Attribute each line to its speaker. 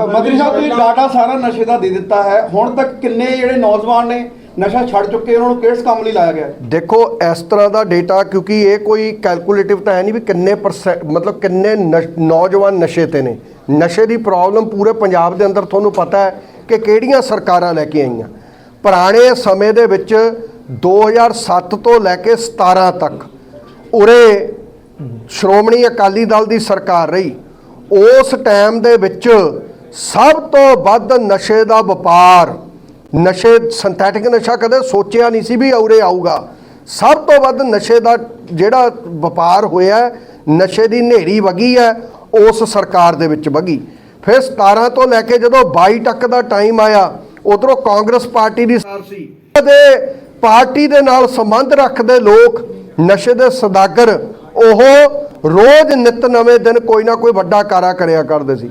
Speaker 1: ਮੰਤਰੀ ਸਾਹਿਬ, ਤੁਸੀਂ ਡਾਟਾ ਸਾਰਾ ਨਸ਼ੇ ਦਾ ਦੇ ਦਿੱਤਾ ਹੈ। ਹੁਣ ਤੱਕ ਕਿੰਨੇ ਜਿਹੜੇ ਨੌਜਵਾਨ ਨੇ ਨਸ਼ਾ ਛੱਡ ਚੁੱਕੇ ਉਹਨਾਂ ਨੂੰ ਕਿਸ ਕੰਮ ਲਈ ਲਾਇਆ ਗਿਆ?
Speaker 2: ਦੇਖੋ, ਇਸ ਤਰ੍ਹਾਂ ਦਾ ਡੇਟਾ ਕਿਉਂਕਿ ਇਹ ਕੋਈ ਕੈਲਕੂਲੇਟਿਵ ਤਾਂ ਹੈ ਨਹੀਂ ਵੀ ਕਿੰਨੇ ਪਰਸੈਂਟ ਮਤਲਬ ਕਿੰਨੇ ਨਸ਼- ਨੌਜਵਾਨ ਨਸ਼ੇ ਤੇ ਨੇ। ਨਸ਼ੇ ਦੀ ਪ੍ਰੋਬਲਮ ਪੂਰੇ ਪੰਜਾਬ ਦੇ ਅੰਦਰ ਤੁਹਾਨੂੰ ਪਤਾ ਹੈ ਕਿ ਕਿਹੜੀਆਂ ਸਰਕਾਰਾਂ ਲੈ ਕੇ ਆਈਆਂ। ਪੁਰਾਣੇ ਸਮੇਂ ਦੇ ਵਿੱਚ 2007 ਤੋਂ ਲੈ ਕੇ 17 ਤੱਕ ਉਰੇ ਸ਼੍ਰੋਮਣੀ ਅਕਾਲੀ ਦਲ ਦੀ ਸਰਕਾਰ ਰਹੀ। ਉਸ ਟਾਈਮ ਦੇ ਵਿੱਚ ਸਭ ਤੋਂ ਵੱਧ ਨਸ਼ੇ ਦਾ ਵਪਾਰ, ਨਸ਼ੇ ਸਿੰਥੈਟਿਕ ਨਸ਼ਾ ਕਦੇ ਸੋਚਿਆ ਨਹੀਂ ਸੀ ਵੀ ਉਰੇ ਆਊਗਾ। ਸਭ ਤੋਂ ਵੱਧ ਨਸ਼ੇ ਦਾ ਜਿਹੜਾ ਵਪਾਰ ਹੋਇਆ, ਨਸ਼ੇ ਦੀ ਨੇਰੀ ਵਗੀ ਹੈ, ਉਸ ਸਰਕਾਰ ਦੇ ਵਿੱਚ ਵਗੀ। ਫਿਰ 17 ਤੋਂ ਲੈ ਕੇ ਜਦੋਂ 22 ਤੱਕ ਦਾ ਟਾਈਮ ਆਇਆ, ਉਧਰੋਂ ਕਾਂਗਰਸ ਪਾਰਟੀ ਦੀ ਸਰਕਾਰ ਸੀ। ਦੇ ਪਾਰਟੀ ਦੇ ਨਾਲ ਸੰਬੰਧ ਰੱਖਦੇ ਲੋਕ ਨਸ਼ੇ ਦੇ ਸਦਾਗਰ ਉਹ ਰੋਜ਼ ਨਿਤ ਨਵੇਂ ਦਿਨ ਕੋਈ ਨਾ ਕੋਈ ਵੱਡਾ ਕਾਰਾ ਕਰਿਆ ਕਰਦੇ ਸੀ।